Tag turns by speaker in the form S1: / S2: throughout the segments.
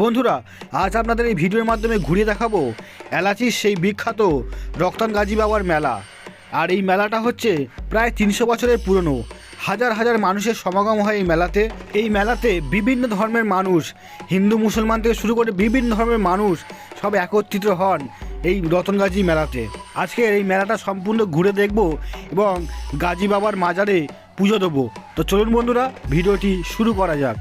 S1: বন্ধুরা, আজ আপনাদের এই ভিডিওর মাধ্যমে ঘুরিয়ে দেখাবো এলাচির সেই বিখ্যাত রক্তান গাজী বাবার মেলা। আর এই মেলাটা হচ্ছে প্রায় তিনশো বছরের পুরনো। হাজার হাজার মানুষের সমাগম হয় এই মেলাতে। এই মেলাতে বিভিন্ন ধর্মের মানুষ, হিন্দু, মুসলমান থেকে শুরু করে বিভিন্ন ধর্মের মানুষ সব একত্রিত হন এই রতনগাজী মেলাতে। আজকে এই মেলাটা সম্পূর্ণ ঘুরে দেখব এবং গাজী বাবার মাজারে পুজো দেবো। তো চলুন বন্ধুরা, ভিডিওটি শুরু করা যাক।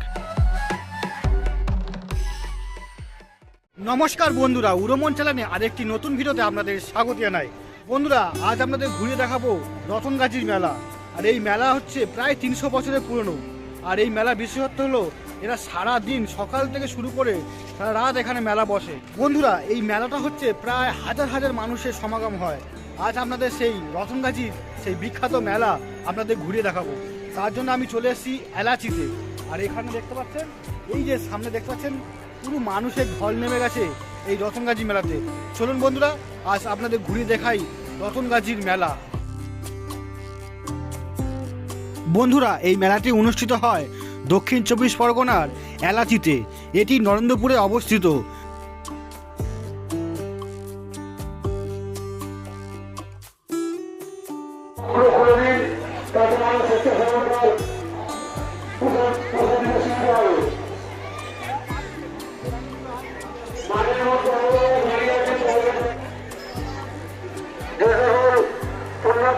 S1: নমস্কার বন্ধুরা উড়মন চ্যানেলে আরেকটি নতুন ভিডিওতে আপনাদের স্বাগত জানাই। বন্ধুরা, আজ আপনাদের ঘুরিয়ে দেখাবো রতনগাছির মেলা। আর এই মেলা হচ্ছে প্রায় তিনশো বছরের পুরনো। আর এই মেলা বিশেষত্ব হলো, এরা সারা দিন সকাল থেকে শুরু করে সারা রাত এখানে মেলা বসে। বন্ধুরা, এই মেলাটা হচ্ছে প্রায় হাজার হাজার মানুষের সমাগম হয়। আজ আপনাদের সেই রতনগাছির সেই বিখ্যাত মেলা আপনাদের ঘুরিয়ে দেখাবো। তার জন্য আমি চলে এসেছি এলাচিতে। আর এখানে দেখতে পাচ্ছেন, এই যে সামনে দেখতে পাচ্ছেন পুরো মানুষের ঢল নেমে গেছে এই রতনগাজী মেলাতে। চলুন বন্ধুরা, আজ আপনাদের ঘুরিয়ে দেখাই রতনগাজীর মেলা। বন্ধুরা, এই মেলাটি অনুষ্ঠিত হয় দক্ষিণ চব্বিশ পরগনার এলাচিতে। এটি নরেন্দ্রপুরে অবস্থিত।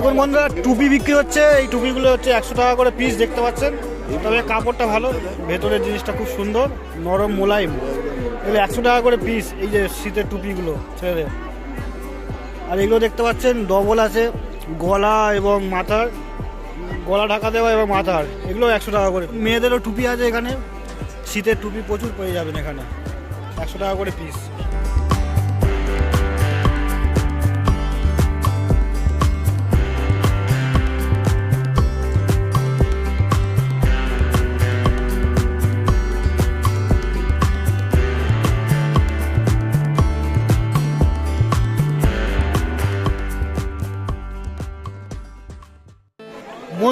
S1: দেখুন বন্ধুরা, টুপি বিক্রি হচ্ছে। এই টুপিগুলো হচ্ছে একশো টাকা করে পিস দেখতে পাচ্ছেন? তবে কাপড়টা ভালো ভেতরের জিনিসটা খুব সুন্দর, নরম মোলায়েম এগুলো একশো টাকা করে পিস এই যে শীতের টুপিগুলো ছেড়ে আর এগুলো দেখতে পাচ্ছেন ডবল আছে, গলা এবং মাথার। গলা ঢাকা দেওয়া এবং মাথার এগুলো একশো টাকা করে। মেয়েদেরও টুপি আছে এখানে, শীতের টুপি প্রচুর পেয়ে যাবেন এখানে, একশো টাকা করে পিস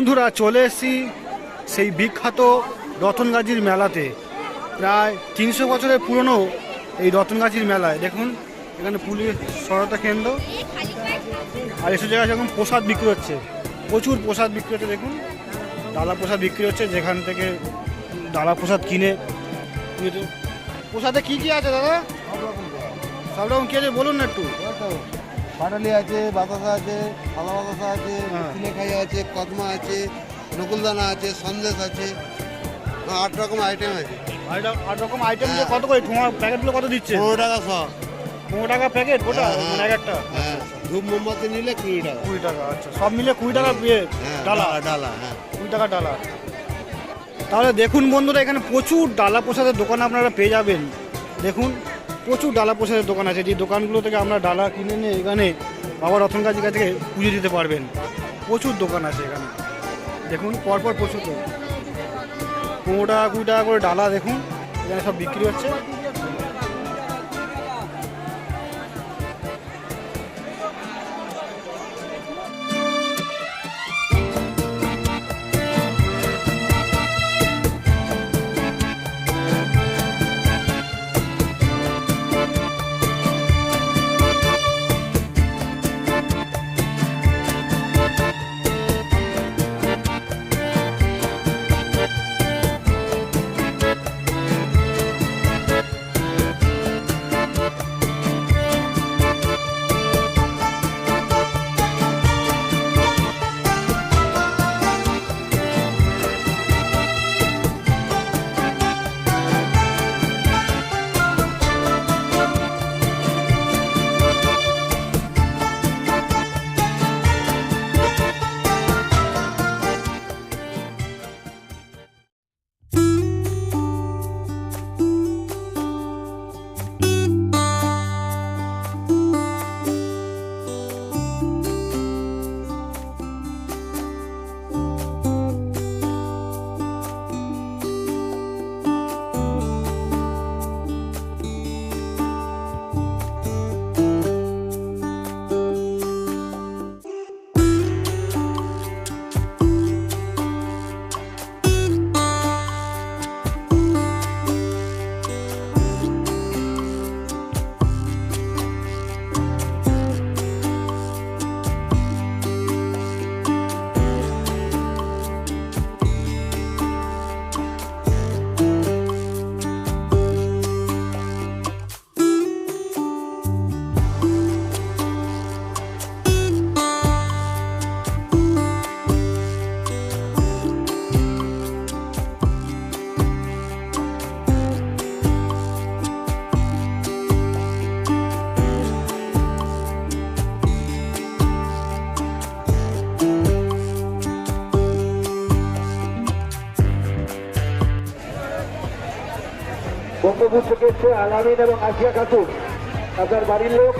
S1: বন্ধুরা চলে এসেছি সেই বিখ্যাত রতনগাজির মেলাতে। প্রায় তিনশো বছরের পুরনো এই রতনগাছির মেলায়। দেখুন, এখানে পুলিশ, সহায়তা কেন্দ্র আর এসব জায়গায় এখন প্রসাদ বিক্রি হচ্ছে। প্রচুর প্রসাদ বিক্রি হচ্ছে, দেখুন। ডালা প্রসাদ বিক্রি হচ্ছে, যেখান থেকে ডালা প্রসাদ কিনে- প্রসাদে কি কি আছে দাদা? সব রকম কী আছে? বলুন না একটু।
S2: পাটালি আছে বাতাসা আছে সাদা বাতাসা আছে
S1: হ্যাঁ।
S2: চিলেখাই আছে কদমা আছে নকুলদানা আছে সন্দেশ আছে। হ্যাঁ, আট রকম আইটেম আছে।
S1: আট রকম আইটেম দিয়ে কত করে তোমার প্যাকেটগুলো কত দিচ্ছে?
S2: পনেরো টাকা শ।
S1: পনেরো টাকা প্যাকেট ওটা?
S2: হ্যাঁ, হ্যাঁ।
S1: মানে এক একটা?
S2: হ্যাঁ। ধূপ মোমবাতি নিলে কুড়ি টাকা।
S1: কুড়ি টাকা আচ্ছা। সব মিলে কুড়ি টাকা
S2: হ্যাঁ
S1: ডালা?
S2: ডালা ডালা হ্যাঁ।
S1: কুড়ি টাকা ডালা। তাহলে দেখুন বন্ধুরা এখানে প্রচুর ডালা প্রসাদের দোকান আপনারা পেয়ে যাবেন। দেখুন। প্রচুর ডালা প্রসাদের দোকান আছে। যে দোকানগুলো থেকে আমরা ডালা কিনে নিয়ে এখানে বাবা রতন গাছের কাছ থেকে পুজো দিতে পারবেন। প্রচুর দোকান আছে এখানে। দেখুন, পরপর প্রচুর পনেরো টাকা কুড়ি টাকা করে ডালা দেখুন, এখানে সব বিক্রি হচ্ছে।
S3: এসছে আলামিন এবং আসিয়া খাতুন আপনার বাড়ির লোক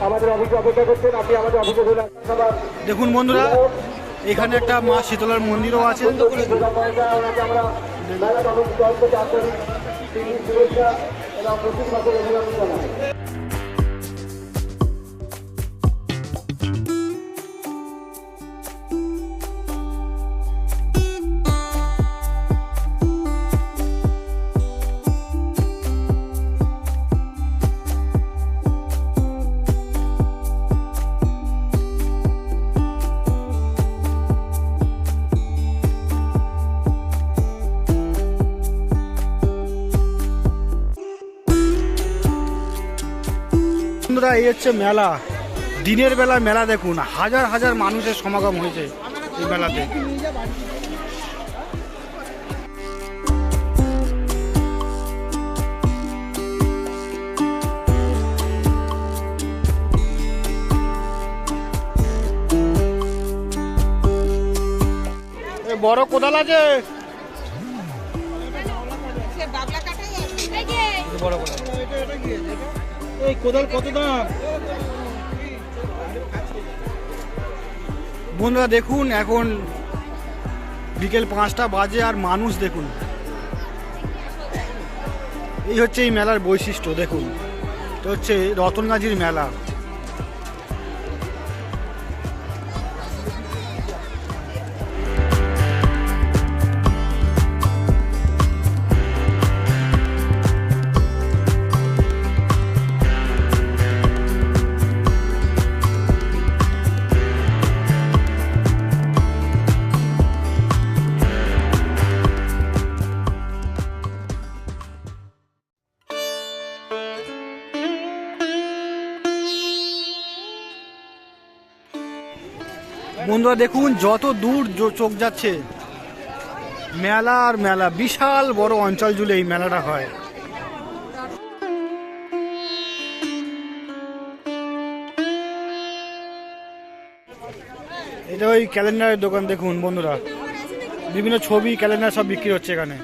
S3: আমাদের অফিসে অপেক্ষা করছেন আপনি আমাদের অফিসে
S1: দেখুন বন্ধুরা এখানে একটা মা শীতলার মন্দিরও আছে।
S3: আমরা
S1: বন্ধুরা, এই হচ্ছে মেলা। দিনের বেলা মেলা দেখুন, হাজার হাজার মানুষের সমাগম হয়েছে এই মেলাতে। বড় কোদাল আছে? বড় কোদাল। এই কোদাল কত দাম? বন্ধুরা দেখুন, এখন বিকেল পাঁচটা বাজে আর মানুষ দেখুন। এই হচ্ছে এই মেলার বৈশিষ্ট্য, দেখুন। এটা হচ্ছে রতনগাজির মেলা। বন্ধুরা দেখুন, যত দূর চোখ যাচ্ছে, মেলা আর মেলা, বিশাল বড় অঞ্চল জুড়ে এই মেলাটা হয়। এটা ওই ক্যালেন্ডারের দোকান দেখুন বন্ধুরা। বিভিন্ন ছবি, ক্যালেন্ডার সব বিক্রি হচ্ছে এখানে।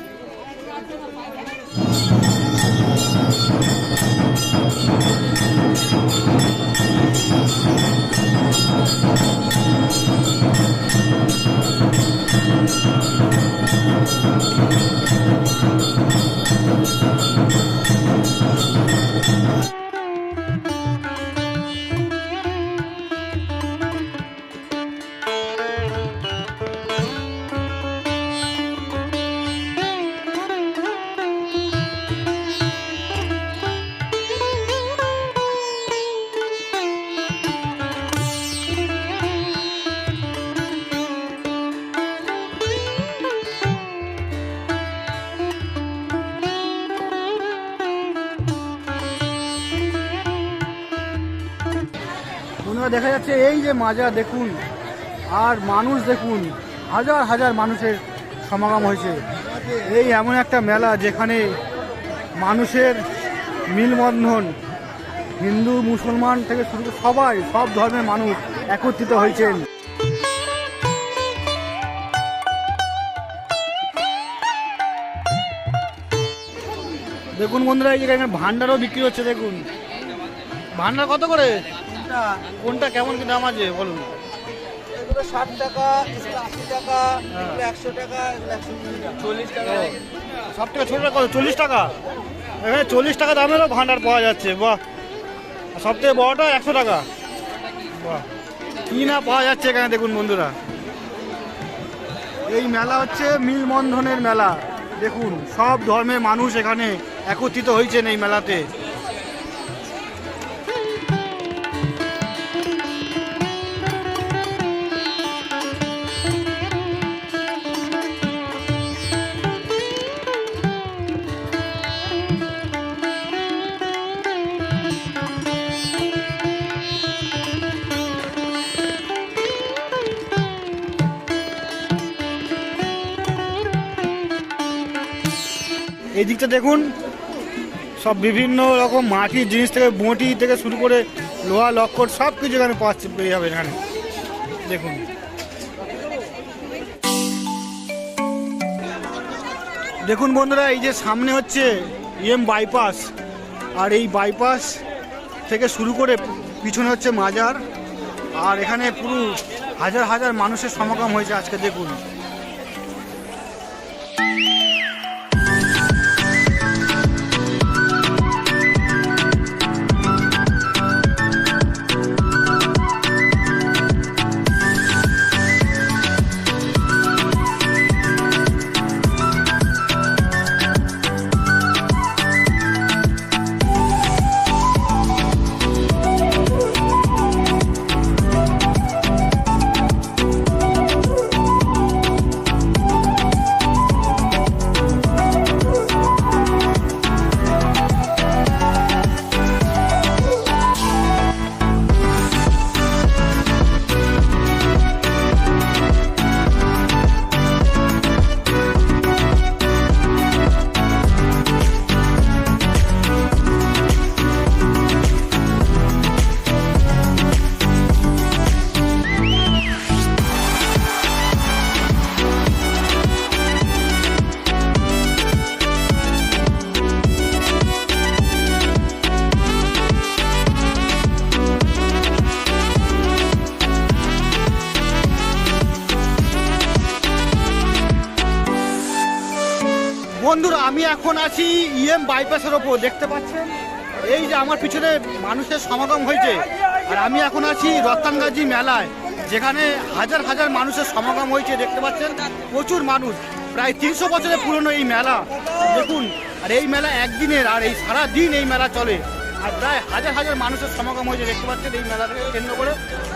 S1: Thank you. দেখা যাচ্ছে, এই যে মাজা দেখুন, আর মানুষ দেখুন, হাজার হাজার মানুষের সমাগম হয়েছে। এই এমন একটা মেলা যেখানে মানুষের মিলবন্ধন, হিন্দু, মুসলমান থেকে শুরু করে সবাই, সব ধর্মের মানুষ একত্রিত হয়েছেন। দেখুন বন্ধুরা, এই যে এখানে ভান্ডারও বিক্রি হচ্ছে, দেখুন। ভান্ডার কত করে? কোনটা কেমন কি দাম আছে বলুন?
S2: এগুলো ষাট টাকা এগুলো আশি টাকা এগুলো একশো টাকা এগুলো একশো চল্লিশ টাকা।
S1: সব থেকে ছোটটা কত? চল্লিশ টাকা? এখানে চল্লিশ টাকা দামেরও ভান্ডার পাওয়া যাচ্ছে বাহ। আর সব থেকে বড়টা একশো টাকা। বাহ। কি না পাওয়া যাচ্ছে এখানে দেখুন বন্ধুরা। এই মেলা হচ্ছে মিলবন্ধনের মেলা। দেখুন সব ধর্মের মানুষ এখানে একত্রিত হয়েছেন এই মেলাতে। এই দিকটা দেখুন, সব বিভিন্ন রকম মাটির জিনিস থেকে, বঁটি থেকে শুরু করে লোহা, লক্কর, সব কিছু এখানে পাচ্ছে পেয়ে যাবে এখানে। দেখুন। দেখুন বন্ধুরা, এই যে সামনে হচ্ছে ইএম বাইপাস আর এই বাইপাস থেকে শুরু করে পিছনে হচ্ছে মাজার, আর এখানে পুরো হাজার হাজার মানুষের সমাগম হয়েছে আজকে, দেখুন। আমি এখন আছি ইএম বাইপাসের ওপর, দেখতে পাচ্ছেন এই যে আমার পিছনে মানুষের সমাগম হয়েছে, আর আমি এখন আছি রত্তানগাজি মেলায়, যেখানে হাজার হাজার মানুষের সমাগম হয়েছে, দেখতে পাচ্ছেন প্রচুর মানুষ, প্রায় তিনশো বছরের পুরনো এই মেলা, দেখুন, আর এই মেলা একদিনের, আর এই সারা দিন এই মেলা চলে, আর প্রায় হাজার হাজার মানুষের সমাগম হয়েছে, দেখতে পাচ্ছেন এই মেলাকে কেন্দ্র করে,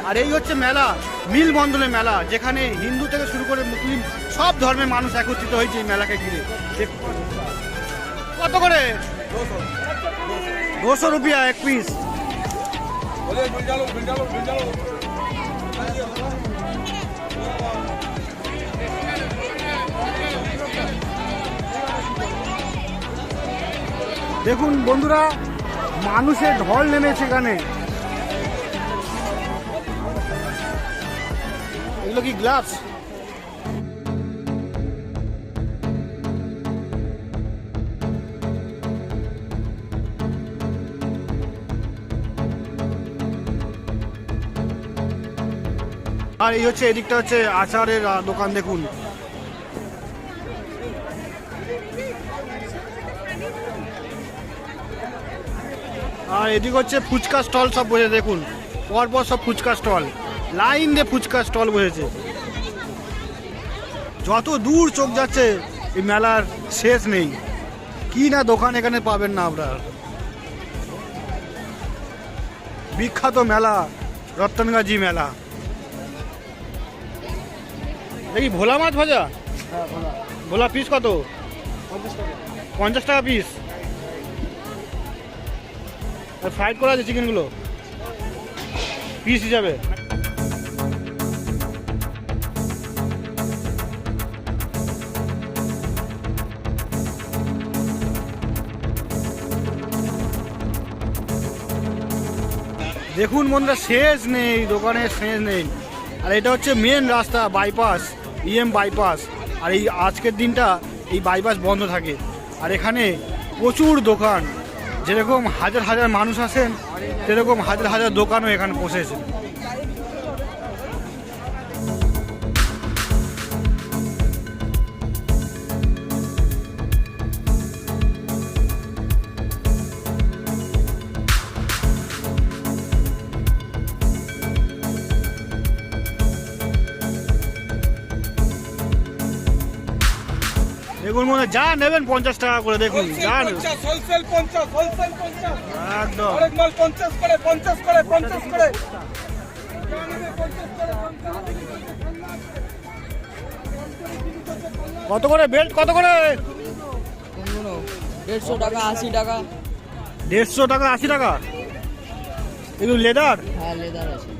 S1: আর এই হচ্ছে মেলা, মিলবন্ধনের মেলা, যেখানে হিন্দু থেকে শুরু করে মুসলিম, সব ধর্মের মানুষ একত্রিত হয়েছে এই মেলাকে ঘিরে, দেখতে। কত করে? দুশো রুপিয়া এক পিস দেখুন বন্ধুরা, মানুষের ঢল নেমেছে এখানে। এগুলো কি গ্লাভস? আর এই হচ্ছে এদিকটা হচ্ছে আচারের দোকান দেখুন। আর এদিক হচ্ছে ফুচকা স্টল সব বসে, দেখুন। পরপর সব ফুচকা স্টল। লাইন দিয়ে ফুচকা স্টল বসেছে। যত দূর চোখ যাচ্ছে, এই মেলার শেষ নেই। কি না দোকান এখানে পাবেন না আপনার। বিখ্যাত মেলা রত্তনগাজি মেলা। দেখি ভোলা মাছ ভাজা? ভোলা। পিস কত? পঞ্চাশ টাকা। পিস ফ্রাইড করা আছে চিকেনগুলো পিস হিসাবে। দেখুন বন্ধুরা শেষ নেই দোকানের শেষ নেই। আর এটা হচ্ছে মেন রাস্তা বাইপাস ইএম বাইপাস আর এই আজকের দিনটা এই বাইপাস বন্ধ থাকে। আর এখানে প্রচুর দোকান। যেরকম হাজার হাজার মানুষ আসেন, সেরকম হাজার হাজার দোকানও এখানে বসেছে দেখুন মনে যা নেবেন পঞ্চাশ টাকা করে দেখুন যা
S4: হোলসেল পঞ্চাশ হোলসেল পঞ্চাশ।
S1: একদম।
S4: আরেক মাল পঞ্চাশ করে পঞ্চাশ করে পঞ্চাশ করে।
S1: কত করে বেল্ট কত করে?
S5: দেড়শো টাকা আশি টাকা।
S1: দেড়শো টাকা আশি টাকা? এগুলো লেদার?
S5: হ্যাঁ লেদার আছে।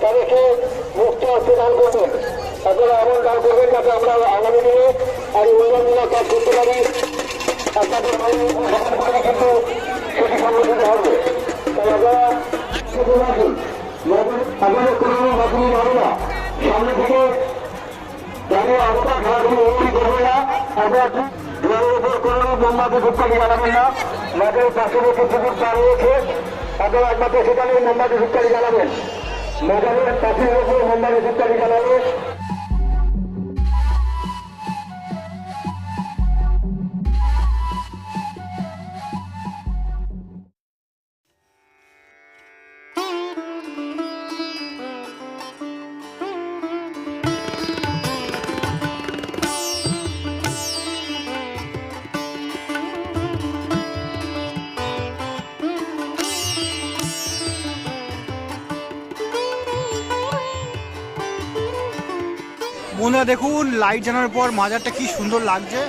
S3: তাদেরকে মুক্ত হস্তে দান করবেন আপনারা এমন দান করবেন যাতে আমরা আগামী দিনে আর উন্নয়নমূলক কাজ করতে পারি। আপনাদের না। মোমবাতি একমাত্র সেখানে মোমবাতি ময়দানের পাশের উপর মোমবাতি
S1: বন্ধুরা দেখুন লাইট জানার পর মাজারটা কি সুন্দর লাগছে।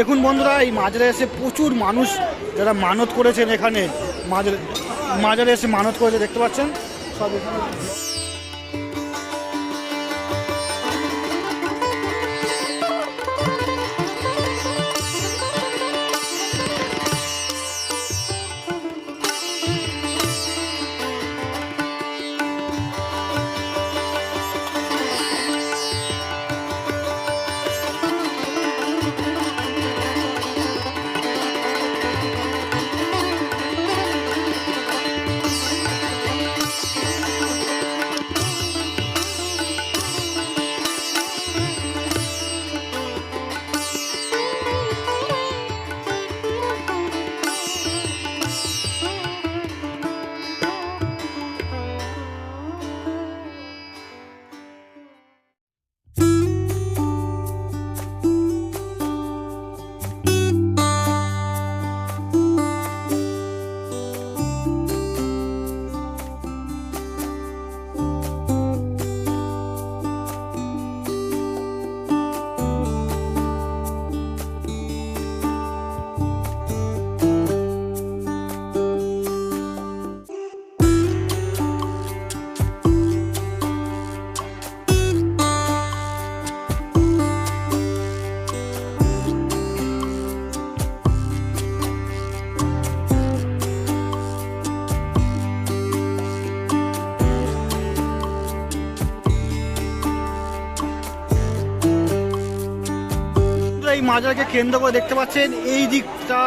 S1: দেখুন বন্ধুরা, এই মাজারে এসে প্রচুর মানুষ যারা মানত করেছেন এখানে। মাজারে মাজারে এসে মানত করেছে, দেখতে পাচ্ছেন? সব এখানে এই মাজারকে কেন্দ্র করে দেখতে পাচ্ছেন, এই দিকটা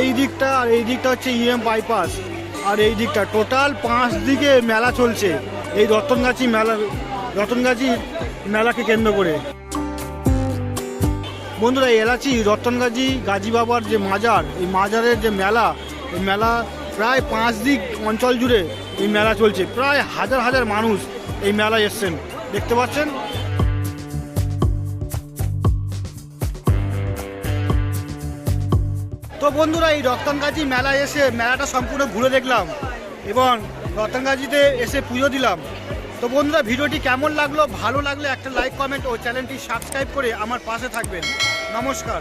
S1: এই দিকটা আর এই দিকটা হচ্ছে ইএম বাইপাস আর এই দিকটা টোটাল পাঁচ দিকে মেলা চলছে, এই রতনগাছি মেলা, রতনগাছি মেলাকে কেন্দ্র করে। বন্ধুরা, এই এলাচি, রতনগাছি গাজী বাবার যে মাজার, এই মাজারের যে মেলা, এই মেলা প্রায় পাঁচ দিক অঞ্চল জুড়ে এই মেলা চলছে। প্রায় হাজার হাজার মানুষ এই মেলায় এসছেন। দেখতে পাচ্ছেন? তো বন্ধুরা, এই রতনগাছি মেলায় এসে মেলাটা সম্পূর্ণ ঘুরে দেখলাম এবং রতনগাছিতে এসে পুজো দিলাম। তো বন্ধুরা, ভিডিওটি কেমন লাগল? ভালো লাগলে একটা লাইক কমেন্ট ও চ্যানেলটি সাবস্ক্রাইব করে আমার পাশে থাকবেন। নমস্কার।